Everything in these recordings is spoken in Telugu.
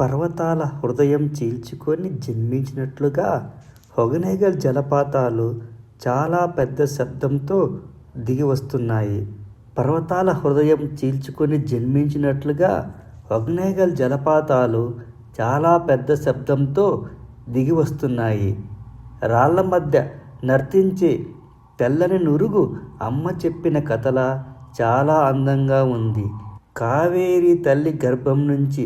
పర్వతాల హృదయం చీల్చుకొని జన్మించినట్లుగా హొగనేగల్ జలపాతాలు చాలా పెద్ద శబ్దంతో దిగి వస్తున్నాయి. పర్వతాల హృదయం చీల్చుకొని జన్మించినట్లుగా హొగనేగల్ జలపాతాలు చాలా పెద్ద శబ్దంతో దిగి వస్తున్నాయి. రాళ్ళ మధ్య నర్తించే తెల్లని నురుగు అమ్మ చెప్పిన కథలా చాలా అందంగా ఉంది. కావేరి తల్లి గర్భం నుంచి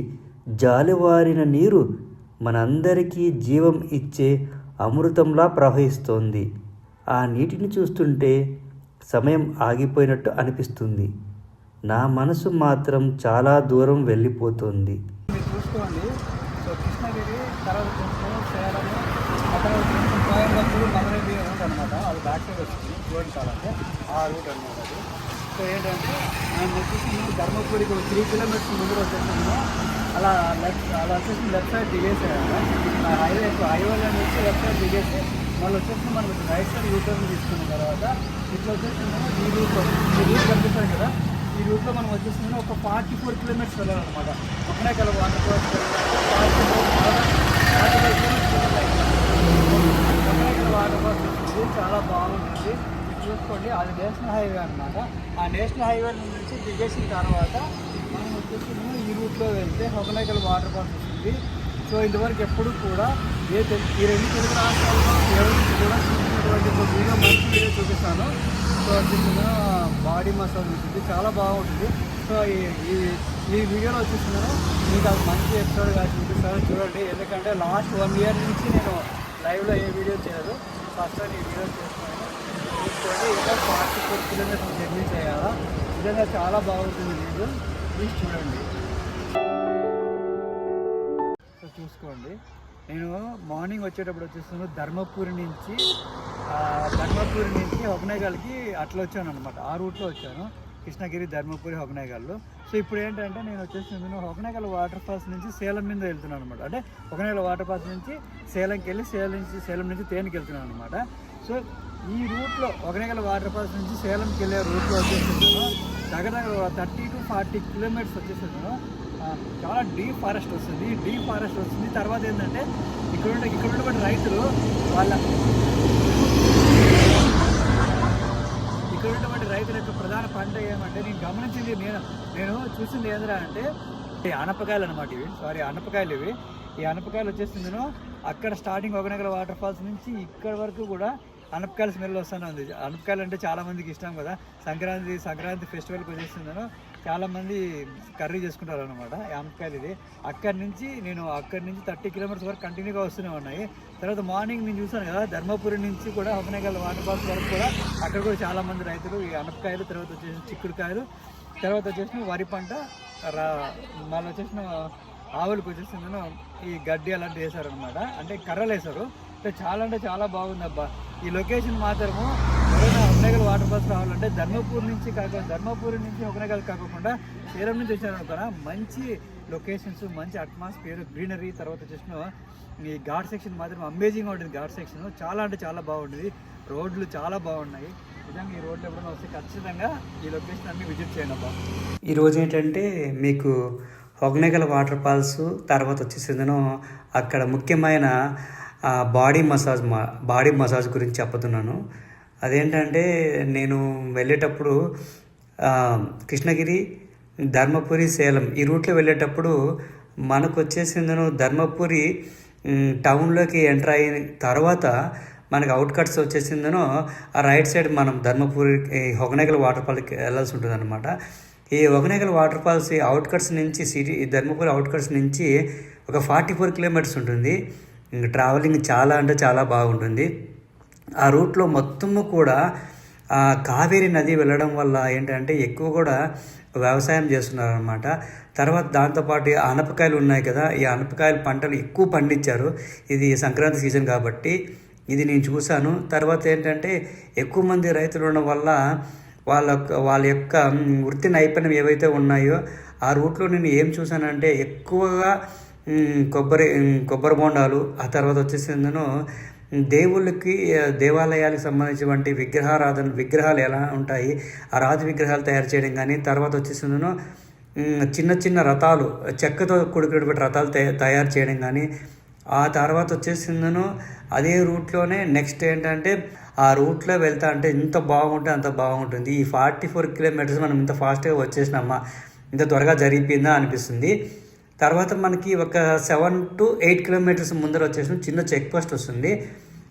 జాలివారిన నీరు మనందరికీ జీవం ఇచ్చే అమృతంలా ప్రవహిస్తోంది. ఆ నీటిని చూస్తుంటే సమయం ఆగిపోయినట్టు అనిపిస్తుంది. నా మనసు మాత్రం చాలా దూరం వెళ్ళిపోతుంది. చూసుకోండి. సో కృష్ణగిరి తర్వాత అక్కడ కోయంబత్తూరు రూట్ అనమాట అది బ్యాక్ సైడ్ ఆ రూట్ అనమాట అది. సో ఏంటంటే వచ్చేసి ధర్మపురికి ఒక త్రీ కిలోమీటర్స్ ముందు వచ్చేసాము అలా లెఫ్ట్ అలా వచ్చేసి లెఫ్ట్ సైడ్ దిగేసాము ఆ హైవే హైవేలో నుంచి లెఫ్ట్ సైడ్ దిగేసి మళ్ళీ వచ్చేసి మనం రైట్ సైడ్ యూటర్న్ తీసుకున్న తర్వాత ఇట్లా వచ్చేసి ఈ రూట్లో ఈ రూట్ కనిపిస్తాం కదా ఈ రూట్లో మనం వచ్చేసి ఒక ఫార్టీ ఫోర్ కిలోమీటర్స్ వెళ్ళాలన్నమాట Hogenakkal waterfalls forty four forty five kilometres waterfalls చాలా బాగుంటుంది చూసుకోండి అది నేషనల్ హైవే అనమాట ఆ నేషనల్ హైవే నుంచి దిగేసిన తర్వాత మనం ఈ రూట్లో వెళ్తే హొకనేకల్ వాటర్ ఫాల్స్ వస్తుంది. సో ఇంతవరకు ఎప్పుడు కూడా ఏ ఈ రెండు తెలుగు రాష్ట్రాల్లో ఎవరికి కూడా చూసినటువంటి ఒక వీడియో మంచి వీడియో చూపిస్తాను. సో వచ్చేసిన బాడీ మసాజ్ ఉంటుంది. చాలా బాగుంటుంది. సో ఈ ఈ ఈ వీడియోలో వచ్చేసినాను మీకు అది మంచి ఎపిసోడ్గా చూపిస్తాను. చూడండి. ఎందుకంటే లాస్ట్ వన్ ఇయర్ నుంచి నేను లైవ్లో ఏ వీడియో చేయలేదు. ఫస్ట్ టైం ఈ వీడియో చేస్తున్నాను. చూసుకోండి. ఇంకా ఫార్టీ ఫోర్ కిలోమీటర్స్ జర్నీ చేయాలా? నిజంగా చాలా బాగుంటుంది వీడియో ప్లీజ్ చూడండి. సో చూసుకోండి. నేను మార్నింగ్ వచ్చేటప్పుడు వచ్చేస్తున్నాను ధర్మపురి నుంచి ధర్మపూరి ధర్మపురి నుంచి హొగనేగల్కి అట్లా వచ్చాను అనమాట ఆ రూట్లో వచ్చాను. కృష్ణగిరి ధర్మపురి హొగనేగల్లో సో ఇప్పుడు ఏంటంటే నేను వచ్చేస్తున్నాను హొగనేగల్ వాటర్ ఫాల్స్ నుంచి సేలం మీద వెళ్తున్నాను అనమాట అంటే హొగనేగల్ వాటర్ ఫాల్స్ నుంచి సేలంకి వెళ్ళి సేలం నుంచి సేలం నుంచి తేనికి వెళ్తున్నాను అనమాట సో ఈ రూట్లో ఒకనగల వాటర్ ఫాల్స్ నుంచి సేలంకి వెళ్ళే రూట్లో వచ్చేస్తున్నాను దగ్గర దగ్గర థర్టీ టు ఫార్టీ కిలోమీటర్స్ వచ్చేస్తున్నాను చాలా డీప్ ఫారెస్ట్ వస్తుంది డీప్ ఫారెస్ట్ వస్తుంది. తర్వాత ఏంటంటే ఇక్కడ ఉండే ఇక్కడ ఉన్నటువంటి రైతులు వాళ్ళ ఇక్కడ ఉన్నటువంటి రైతుల యొక్క ప్రధాన పంట ఏమంటే నేను గమనించింది నేను నేను చూసింది ఏంద్రా అంటే ఈ అనపకాయలు అనమాట ఇవి. సారీ అనపకాయలు ఇవి. ఈ అనపకాయలు వచ్చేసి నేను అక్కడ స్టార్టింగ్ ఒకనగల వాటర్ ఫాల్స్ నుంచి ఇక్కడ వరకు కూడా అనపకాయల స్మెల్ వస్తూనే ఉంది. అనపకాయలు అంటే చాలామందికి ఇష్టం కదా. సంక్రాంతి సంక్రాంతి ఫెస్టివల్కి వచ్చేసిందను చాలామంది కర్రీ చేసుకుంటారు అనమాట అనపకాయలు ఇది. అక్కడి నుంచి నేను అక్కడి నుంచి థర్టీ కిలోమీటర్స్ వరకు కంటిన్యూగా వస్తూనే ఉన్నాయి. తర్వాత మార్నింగ్ నేను చూసాను కదా ధర్మపురి నుంచి కూడా హొకనేగల్ వాటర్ ఫాల్స్ వరకు కూడా అక్కడ కూడా చాలామంది రైతులు ఈ అనపకాయలు తర్వాత వచ్చేసి చిక్కుడుకాయలు తర్వాత వచ్చేసిన వరి పంట రా మళ్ళీ వచ్చేసిన ఆవులకు వచ్చేసిందను ఈ గడ్డి అలాంటివి వేశారనమాట అంటే కర్రలు వేశారు. అంటే చాలా అంటే చాలా బాగుంది అబ్బా ఈ లొకేషన్ మాత్రము ఎవరైనా హొకనేగల్ వాటర్ ఫాల్స్ రావాలంటే ధర్మపూర్ నుంచి కాకుండా ధర్మపూర్ నుంచి హొకనేగల్ కాకుండా తీరం నుంచి వచ్చారు మంచి లొకేషన్స్ మంచి అట్మాస్ఫియర్ గ్రీనరీ తర్వాత వచ్చేసిన ఈ ఘాట్ సెక్షన్ మాత్రం అమేజింగ్గా ఉంటుంది ఘాట్ సెక్షన్ చాలా అంటే చాలా బాగుంటుంది. రోడ్లు చాలా బాగున్నాయి. నిజంగా ఈ రోడ్లు ఎప్పుడైనా వస్తే ఖచ్చితంగా ఈ లొకేషన్ అన్ని విజిట్ చేయండి అబ్బా. ఈరోజు ఏంటంటే మీకు హొగ్నేగల్ వాటర్ ఫాల్స్ తర్వాత వచ్చేసిందనో అక్కడ ముఖ్యమైన బాడీ మసాజ్ మా బాడీ మసాజ్ గురించి చెప్తున్నాను అదేంటంటే నేను వెళ్ళేటప్పుడు కృష్ణగిరి ధర్మపురి సేలం ఈ రూట్లో వెళ్ళేటప్పుడు మనకు వచ్చేసిందను ధర్మపురి టౌన్లోకి ఎంటర్ అయిన తర్వాత మనకి అవుట్కట్స్ వచ్చేసిందనో. ఆ రైట్ సైడ్ మనం ధర్మపురి ఈ వాటర్ ఫాల్కి వెళ్ళాల్సి ఉంటుంది అనమాట ఈ హొగనేగల్ వాటర్ ఫాల్స్ ఈ అవుట్కట్స్ నుంచి సిటీ ధర్మపురి ధర్మపురి అవుట్కట్స్ నుంచి ఒక ఫార్టీ ఫోర్ కిలోమీటర్స్ ఉంటుంది. ఇంక ట్రావెలింగ్ చాలా అంటే చాలా బాగుంటుంది. ఆ రూట్లో మొత్తము కూడా కావేరీ కావేరి నది వెళ్ళడం వల్ల ఏంటంటే ఎక్కువ కూడా వ్యవసాయం చేస్తున్నారనమాట తర్వాత దాంతోపాటు ఆనపకాయలు ఉన్నాయి కదా ఈ ఆనపకాయల పంటలు ఎక్కువ పండించారు. ఇది సంక్రాంతి సీజన్ కాబట్టి ఇది నేను చూశాను. తర్వాత ఏంటంటే ఎక్కువ మంది రైతులు ఉండడం వల్ల వాళ్ళ యొక్క వాళ్ళ యొక్క వృత్తి నైపుణ్యం ఏవైతే ఉన్నాయో ఆ రూట్లో నేను ఏం చూశానంటే ఎక్కువగా కొబ్బరి కొబ్బరి బొండాలు ఆ తర్వాత వచ్చేసిందను దేవుళ్ళకి దేవాలయాలకు సంబంధించినటువంటి విగ్రహారాధన విగ్రహాలు ఎలా ఉంటాయి ఆ రాతి విగ్రహాలు తయారు చేయడం కానీ తర్వాత వచ్చేసిందను చిన్న చిన్న రథాలు చెక్కతో కూడుకున్నటువంటి రథాలు తయ- తయారు చేయడం కానీ ఆ తర్వాత వచ్చేసిందను అదే రూట్లోనే నెక్స్ట్ ఏంటంటే ఆ రూట్లో వెళ్తా అంటే ఇంత బాగుంటే అంత బాగుంటుంది. ఈ ఫార్టీ ఫోర్ కిలోమీటర్స్ మనం ఇంత ఫాస్ట్గా వచ్చేసినామా ఇంత త్వరగా జరిగిపోయిందా అనిపిస్తుంది. తర్వాత మనకి ఒక సెవెన్ టు ఎయిట్ కిలోమీటర్స్ ముందర వచ్చేసి చిన్న చెక్ పోస్ట్ వస్తుంది.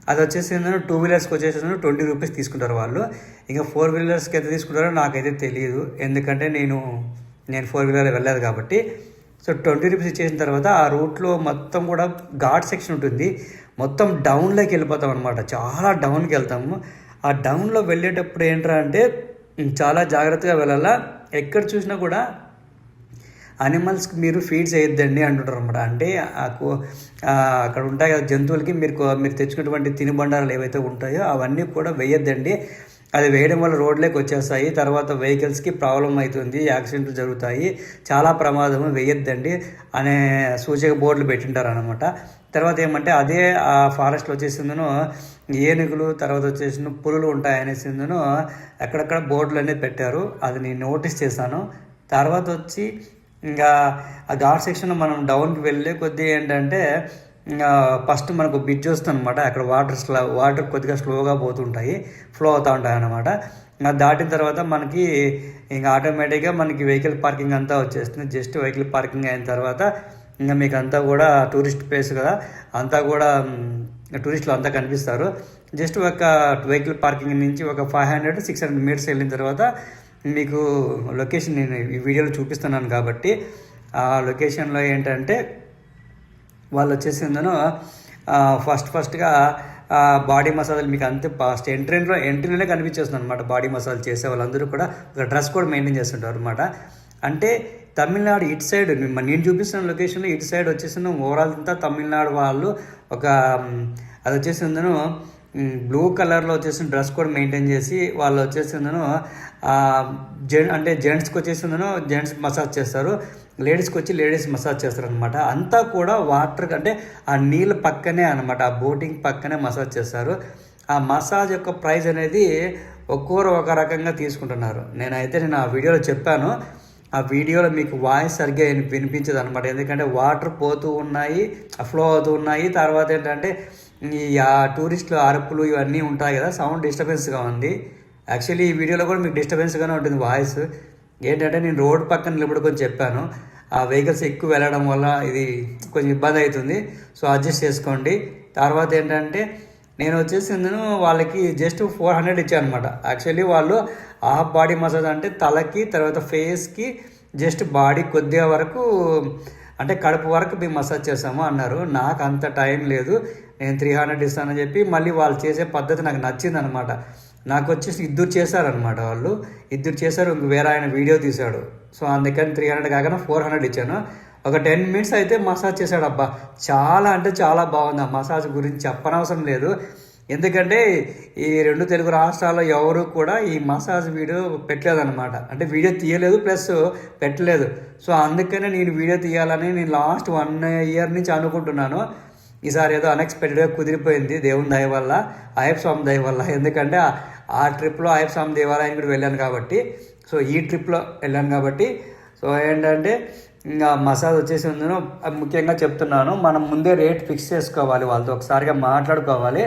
అది వచ్చేసి టూ వీలర్స్కి వచ్చేసి ట్వంటీ రూపీస్ తీసుకుంటారు వాళ్ళు. ఇంకా ఫోర్ వీలర్స్కి ఎంత తీసుకుంటారో నాకైతే తెలియదు ఎందుకంటే నేను నేను ఫోర్ వీలర్ వెళ్ళలేదు కాబట్టి. సో ట్వంటీ రూపీస్ ఇచ్చేసిన తర్వాత ఆ రూట్లో మొత్తం కూడా ఘాట్ సెక్షన్ ఉంటుంది. మొత్తం డౌన్లోకి వెళ్ళిపోతాం అనమాట చాలా డౌన్కి వెళ్తాము. ఆ డౌన్లో వెళ్ళేటప్పుడు ఏంట్రా అంటే చాలా జాగ్రత్తగా వెళ్ళాలా? ఎక్కడ చూసినా కూడా అనిమల్స్కి మీరు ఫీడ్ చేయొద్దండి అంటుంటారు అనమాట అంటే అక్కడ ఉంటాయి కదా జంతువులకి మీరు మీరు తెచ్చుకున్నటువంటి తినుబండారాలు ఏవైతే ఉంటాయో అవన్నీ కూడా వేయొద్దండి. అది వేయడం వల్ల రోడ్లోకి వచ్చేస్తాయి తర్వాత వెహికల్స్కి ప్రాబ్లం అవుతుంది యాక్సిడెంట్లు జరుగుతాయి చాలా ప్రమాదం వేయొద్దండి అనే సూచక బోర్డులు పెట్టింటారు అనమాట తర్వాత ఏమంటే అదే ఆ ఫారెస్ట్లో వచ్చేసిందను ఏనుగులు తర్వాత వచ్చేసిన పులులు ఉంటాయనేసిందను అక్కడక్కడ బోర్డులు అనేది పెట్టారు. అది నేను నోటీస్ చేశాను. తర్వాత వచ్చి ఇంకా ఆ ఘాట్ సెక్షన్ మనం డౌన్కి వెళ్ళే కొద్దీ ఏంటంటే ఇంకా ఫస్ట్ మనకు బ్రిడ్జ్ వస్తుంది అనమాట అక్కడ వాటర్ స్లో వాటర్ కొద్దిగా స్లోగా పోతుంటాయి ఫ్లో అవుతూ ఉంటాయి అన్నమాట. ఇంకా దాటిన తర్వాత మనకి ఇంకా ఆటోమేటిక్గా మనకి వెహికల్ పార్కింగ్ అంతా వచ్చేస్తుంది. జస్ట్ వెహికల్ పార్కింగ్ అయిన తర్వాత ఇంకా మీకు అంతా కూడా టూరిస్ట్ ప్లేస్ కదా అంతా కూడా టూరిస్టులు అంతా కనిపిస్తారు. జస్ట్ ఒక వెహికల్ పార్కింగ్ నుంచి ఒక five hundred six hundred metres వెళ్ళిన తర్వాత మీకు లొకేషన్ నేను ఈ వీడియోలో చూపిస్తున్నాను కాబట్టి ఆ లొకేషన్లో ఏంటంటే వాళ్ళు వచ్చేసిందను ఫస్ట్ ఫస్ట్గా బాడీ మసాజ్లు మీకు అంతే ఫస్ట్ ఎంట్రీలో ఎంట్రీలోనే కనిపించేస్తుంది అనమాట బాడీ మసాజ్ చేసే వాళ్ళందరూ కూడా. ఒక డ్రెస్ కూడా మెయింటైన్ చేస్తుంటారు అనమాట అంటే తమిళనాడు ఇటు సైడ్ నేను చూపిస్తున్న లొకేషన్లో ఇటు సైడ్ వచ్చేసిన ఓవరాల్ అంతా తమిళనాడు వాళ్ళు ఒక అది వచ్చేసిందను బ్లూ కలర్లో వచ్చేసి డ్రెస్ కూడా మెయింటైన్ చేసి వాళ్ళు వచ్చేసిందను జెన్ అంటే జెంట్స్కి వచ్చేసిందను జెంట్స్ మసాజ్ చేస్తారు. లేడీస్కి వచ్చి లేడీస్ మసాజ్ చేస్తారు అనమాట అంతా కూడా వాటర్ అంటే ఆ నీళ్ళ పక్కనే అనమాట ఆ బోటింగ్ పక్కనే మసాజ్ చేస్తారు. ఆ మసాజ్ యొక్క ప్రైస్ అనేది ఒక్కొరు ఒక రకంగా తీసుకుంటున్నారు. నేనైతే నేను ఆ వీడియోలో చెప్పాను. ఆ వీడియోలో మీకు వాయిస్ సరిగ్గా వినిపించదు అనమాట ఎందుకంటే వాటర్ పోతూ ఉన్నాయి ఫ్లో అవుతూ ఉన్నాయి. తర్వాత ఏంటంటే ఈ ఆ టూరిస్టులు అరుపులు ఇవన్నీ ఉంటాయి కదా సౌండ్ డిస్టర్బెన్స్గా ఉంది. యాక్చువల్లీ ఈ వీడియోలో కూడా మీకు డిస్టర్బెన్స్గానే ఉంటుంది వాయిస్ ఏంటంటే నేను రోడ్ పక్కన నిలబడుకొని చెప్పాను. ఆ వెహికల్స్ ఎక్కువ వెళ్ళడం వల్ల ఇది కొంచెం ఇబ్బంది అవుతుంది. సో అడ్జస్ట్ చేసుకోండి. తర్వాత ఏంటంటే నేను వచ్చేసి నేను వాళ్ళకి జస్ట్ ఫోర్ హండ్రెడ్ ఇచ్చాను అనమాట యాక్చువల్లీ వాళ్ళు హాఫ్ బాడీ మసాజ్ అంటే తలకి తర్వాత ఫేస్కి జస్ట్ బాడీ కొద్దిగా వరకు అంటే కడుపు వరకు మేము మసాజ్ చేసాము అన్నారు. నాకు అంత టైం లేదు. నేను త్రీ హండ్రెడ్ ఇస్తానని చెప్పి మళ్ళీ వాళ్ళు చేసే పద్ధతి నాకు నచ్చిందనమాట. నాకు వచ్చేసి ఇద్దరు చేశారనమాట వాళ్ళు. ఇద్దరు చేశారు ఇంక వేరే ఆయన వీడియో తీశాడు. సో అందుకని త్రీ హండ్రెడ్ కాకుండా ఫోర్ హండ్రెడ్ ఇచ్చాను. ఒక టెన్ మినిట్స్ అయితే మసాజ్ చేశాడు అబ్బా చాలా అంటే చాలా బాగుంది ఆ మసాజ్ గురించి చెప్పనవసరం లేదు. ఎందుకంటే ఈ రెండు తెలుగు రాష్ట్రాల్లో ఎవరు కూడా ఈ మసాజ్ వీడియో పెట్టలేదన్నమాట అంటే వీడియో తీయలేదు ప్లస్ పెట్టలేదు. సో అందుకనే నేను వీడియో తీయాలని నేను లాస్ట్ వన్ ఇయర్ నుంచి అనుకుంటున్నాను. ఈసారి ఏదో అన్ఎక్స్పెక్టెడ్గా కుదిరిపోయింది దేవుని దయ వల్ల అయ్యప్ప స్వామి దయ వల్ల. ఎందుకంటే ఆ- ట్రిప్లో అయ్యప్ప స్వామి దేవాలయానికి కూడా వెళ్ళాను కాబట్టి సో ఈ ట్రిప్లో వెళ్ళాను కాబట్టి సో ఏంటంటే ఇంకా మసాజ్ వచ్చేసి ఉందను ముఖ్యంగా చెప్తున్నాను మనం ముందే రేట్ ఫిక్స్ చేసుకోవాలి వాళ్ళతో ఒకసారిగా మాట్లాడుకోవాలి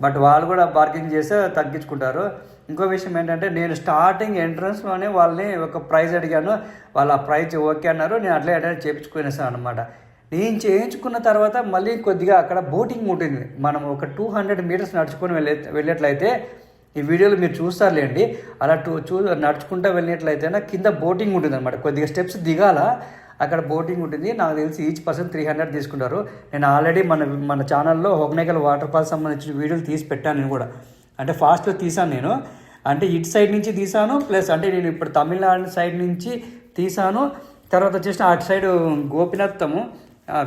బట్ వాళ్ళు కూడా బార్గెన్ చేస్తే తగ్గించుకుంటారు. ఇంకో విషయం ఏంటంటే నేను స్టార్టింగ్ ఎంట్రన్స్లోనే వాళ్ళని ఒక ప్రైజ్ అడిగాను వాళ్ళు ఆ ప్రైజ్ ఓకే అన్నారు నేను అట్లే అటెండ్ చేయించుకునేసాను అనమాట నేను చేయించుకున్న తర్వాత మళ్ళీ కొద్దిగా అక్కడ బోటింగ్ ఉంటుంది. మనం ఒక టూ హండ్రెడ్ మీటర్స్ నడుచుకొని వెళ్ళే వెళ్ళేట్లయితే ఈ వీడియోలో మీరు చూస్తారులేండి అలా టూ చూ నడుచుకుంటూ వెళ్ళినట్లయితే కింద బోటింగ్ ఉంటుంది అనమాట కొద్దిగా స్టెప్స్ దిగాల అక్కడ బోటింగ్ ఉంటుంది. నాకు తెలిసి ఈచ్ పర్సన్ త్రీ హండ్రెడ్ తీసుకుంటారు. నేను ఆల్రెడీ మన మన ఛానల్లో హోగ్నేకల్ వాటర్ ఫాల్స్ సంబంధించిన వీడియోలు తీసి పెట్టాను నేను కూడా. అంటే ఫాస్ట్లో తీసాను నేను. అంటే ఇటు సైడ్ నుంచి తీసాను ప్లస్ అంటే నేను ఇప్పుడు తమిళనాడు సైడ్ నుంచి తీసాను. తర్వాత వచ్చేసి అటు సైడ్ గోపినాథము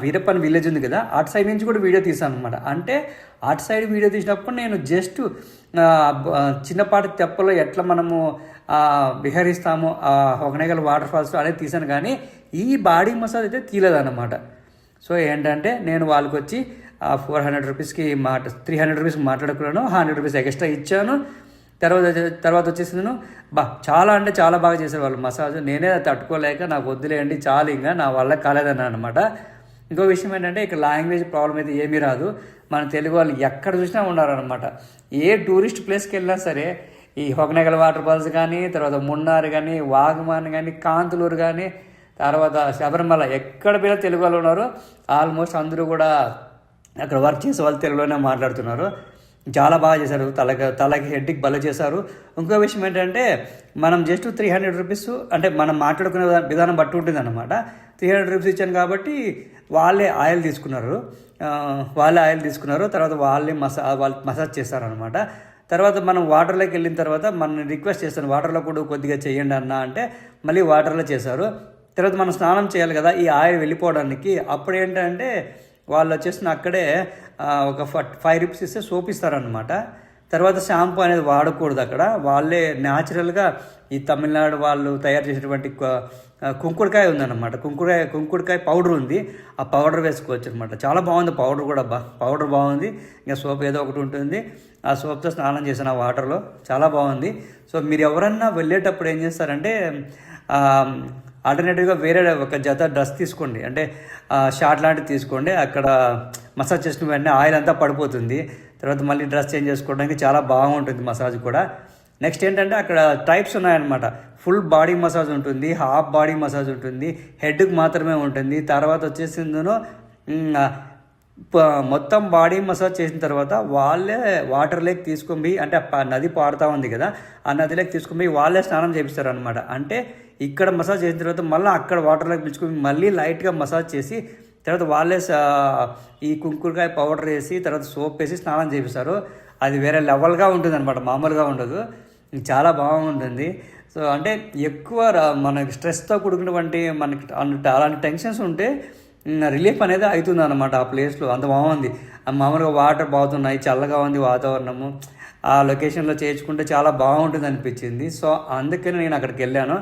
వీరప్పన్ విలేజ్ ఉంది కదా అటు సైడ్ నుంచి కూడా వీడియో తీసాను అనమాట అంటే అటు సైడ్ వీడియో తీసినప్పుడు నేను జస్ట్ చిన్నపాటి తెప్పలో ఎట్లా మనము విహరిస్తామో విహరిస్తాము ఆ హొగనగల్ వాటర్ ఫాల్స్ అనేది తీసాను కానీ ఈ బాడీ మసాజ్ అయితే తీయలేదన్నమాట సో ఏంటంటే నేను వాళ్ళకి వచ్చి ఫోర్ హండ్రెడ్ రూపీస్కి మాట త్రీ హండ్రెడ్ రూపీస్కి మాట్లాడుకున్నాను హండ్రెడ్ రూపీస్ ఎక్స్ట్రా ఇచ్చాను. తర్వాత తర్వాత వచ్చేసి నేను బా చాలా అంటే చాలా బాగా చేశారు వాళ్ళు మసాజ్. నేనే తట్టుకోలేక నాకు వద్దులేండి చాలు ఇంకా నా వల్ల కాలేదన్నా అనమాట ఇంకో విషయం ఏంటంటే ఇక్కడ లాంగ్వేజ్ ప్రాబ్లం అయితే ఏమీ రాదు. మన తెలుగు వాళ్ళు ఎక్కడ చూసినా ఉన్నారనమాట ఏ టూరిస్ట్ ప్లేస్కి వెళ్ళినా సరే ఈ హొగనగల వాటర్ ఫాల్స్ కానీ తర్వాత మున్నార్ కానీ వాగమాన్ కానీ కాంతులూరు కానీ తర్వాత శబరిమల ఎక్కడ పోయినా తెలుగు వాళ్ళు ఉన్నారు. ఆల్మోస్ట్ అందరూ కూడా అక్కడ వర్క్ చేసే వాళ్ళు తెలుగులోనే మాట్లాడుతున్నారు. చాలా బాగా చేశారు. తలకి తలకి హెడ్కి బల చేశారు. ఇంకో విషయం ఏంటంటే మనం జస్ట్ త్రీ హండ్రెడ్ రూపీస్ అంటే మనం మాట్లాడుకునే విధానం బట్టి ఉంటుంది అనమాట త్రీ హండ్రెడ్ రూపీస్ ఇచ్చాను కాబట్టి వాళ్ళే ఆయిల్ తీసుకున్నారు. వాళ్ళే ఆయిల్ తీసుకున్నారు. తర్వాత వాళ్ళే మసా వాళ్ళు మసాజ్ చేశారనమాట తర్వాత మనం వాటర్లోకి వెళ్ళిన తర్వాత మనం రిక్వెస్ట్ చేస్తాను వాటర్లో కూడా కొద్దిగా చేయండి అన్న అంటే మళ్ళీ వాటర్లో చేశారు. తర్వాత మనం స్నానం చేయాలి కదా ఈ ఆయిల్ వెళ్ళిపోవడానికి. అప్పుడు ఏంటంటే వాళ్ళు వచ్చేసిన అక్కడే ఒక ఫైవ్ రూపీస్ ఇస్తే సోప్ ఇస్తారనమాట తర్వాత షాంపూ అనేది వాడకూడదు అక్కడ. వాళ్ళే న్యాచురల్గా ఈ తమిళనాడు వాళ్ళు తయారు చేసినటువంటి కుంకుడుకాయ ఉందన్నమాట. కుంకుడుకాయ కుంకుడుకాయ పౌడర్ ఉంది. ఆ పౌడర్ వేసుకోవచ్చు అనమాట చాలా బాగుంది పౌడర్ కూడా బా పౌడర్ బాగుంది. ఇంకా సోప్ ఏదో ఒకటి ఉంటుంది. ఆ సోప్తో స్నానం చేసిన ఆ వాటర్లో. చాలా బాగుంది. సో మీరు ఎవరన్నా వెళ్ళేటప్పుడు ఏం చేస్తారంటే ఆల్టర్నేటివ్గా వేరే ఒక జత డ్రెస్ తీసుకోండి. అంటే షార్ట్ లాంటివి తీసుకోండి. అక్కడ మసాజ్ చేసిన వెంటనే ఆయిల్ అంతా పడిపోతుంది. తర్వాత మళ్ళీ డ్రెస్ చేంజ్ చేసుకోవడానికి చాలా బాగుంటుంది మసాజ్ కూడా. నెక్స్ట్ ఏంటంటే అక్కడ టైప్స్ ఉన్నాయన్నమాట. ఫుల్ బాడీ మసాజ్ ఉంటుంది హాఫ్ బాడీ మసాజ్ ఉంటుంది హెడ్కి మాత్రమే ఉంటుంది. తర్వాత వచ్చేసి మొత్తం బాడీ మసాజ్ చేసిన తర్వాత వాళ్ళే వాటర్ లేక్ తీసుకొని పోయి అంటే నది పారుతూ ఉంది కదా ఆ నదిలోకి తీసుకొని పోయి వాళ్ళే స్నానం చేపిస్తారు అనమాట అంటే ఇక్కడ మసాజ్ చేసిన తర్వాత మళ్ళీ అక్కడ వాటర్లోకి పిలుచుకుని మళ్ళీ లైట్గా మసాజ్ చేసి తర్వాత వాళ్ళే ఈ కుంకుడుకాయ పౌడర్ వేసి తర్వాత సోప్ వేసి స్నానం చేపిస్తారు. అది వేరే లెవెల్గా ఉంటుంది అనమాట మామూలుగా ఉండదు. చాలా బాగుంటుంది. సో అంటే ఎక్కువ మనకి స్ట్రెస్తో కూడుకున్నటువంటి మనకి అలాంటి టెన్షన్స్ ఉంటే రిలీఫ్ అనేది అవుతుంది అనమాట ఆ ప్లేస్లో. అంత బాగుంది. మామూలుగా వాటర్ బాగుతున్నాయి చల్లగా ఉంది వాతావరణము. ఆ లొకేషన్లో చేర్చుకుంటే చాలా బాగుంటుంది అనిపించింది. సో అందుకని నేను అక్కడికి వెళ్ళాను.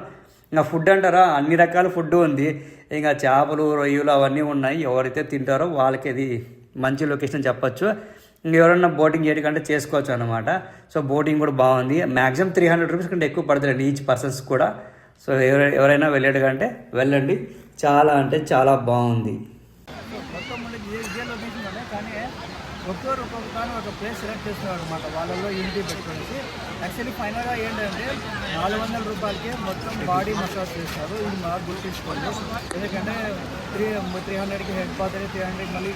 ఇంకా ఫుడ్ అంటారా? అన్ని రకాల ఫుడ్ ఉంది. ఇంకా చేపలు రొయ్యలు అవన్నీ ఉన్నాయి. ఎవరైతే తింటారో వాళ్ళకి అది మంచి లొకేషన్ చెప్పచ్చు. ఇంకా ఎవరైనా బోటింగ్ చేయడానికి చేసుకోవచ్చు అనమాట సో బోటింగ్ కూడా బాగుంది. మ్యాక్సిమం త్రీ హండ్రెడ్ రూపీస్ కంటే ఎక్కువ పడుతుంది ఈచ్ పర్సన్స్ కూడా. సో ఎవరైనా ఎవరైనా వెళ్ళాడుకంటే వెళ్ళండి. చాలా అంటే చాలా బాగుంది. మొత్తం మనకి ఏ ఇదే లొకేషన్ కానీ ఒక్కొక్కరు ఒక్కొక్క కానీ ఒక ప్లేస్ సెలెక్ట్ చేస్తున్నారు అనమాట వాళ్ళలో యూనిటీ పెట్టుకోనేసి యాక్చువల్లీ ఫైనల్గా ఏంటంటే నాలుగు వందల రూపాయలకే మొత్తం బాడీ మసాజ్ చేస్తారు. ఇది మాకు గుర్తించుకోండి. ఎందుకంటే త్రీ త్రీ హండ్రెడ్కి హెడ్ బాత్ త్రీ హండ్రెడ్ మళ్ళీ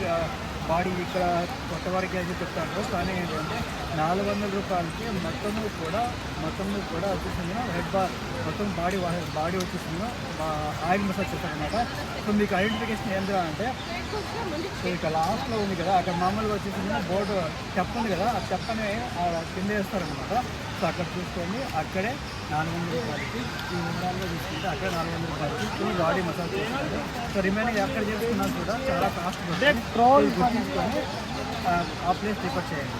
బాడీ ఇక్కడ కొత్త వారికి అని చెప్తారు. కానీ ఏంటంటే నాలుగు వందల రూపాయలకి మొత్తము కూడా మొత్తము కూడా వచ్చేసింది హెడ్ బా మొత్తం బాడీ బాడీ వచ్చేసింది ఆయిల్ మసాజ్ చేస్తారు అనమాట సో మీకు ఐడెంటిఫికేషన్ ఏంటి అంటే సో ఇక్కడ లాస్ట్లో ఉంది కదా అక్కడ మామూలుగా వచ్చేసింది బోర్డు చెప్ ఉంది కదా ఆ చెప్పని ఆ కింద వేస్తారనమాట సో అక్కడ చూసుకోండి అక్కడే నాలుగు వందల రూపాయలకి ఈ విధాలుగా చూసుకుంటే అక్కడ నాలుగు వందల రూపాయలకి ఫుల్ బాడీ మసాజ్ చేస్తారు సో రిమైనింగ్ ఎక్కడ చేసుకున్నా కూడా చాలా కాస్ట్ గుర్తించుకొని ఆ ప్లేస్ ప్రిఫర్ చేయండి.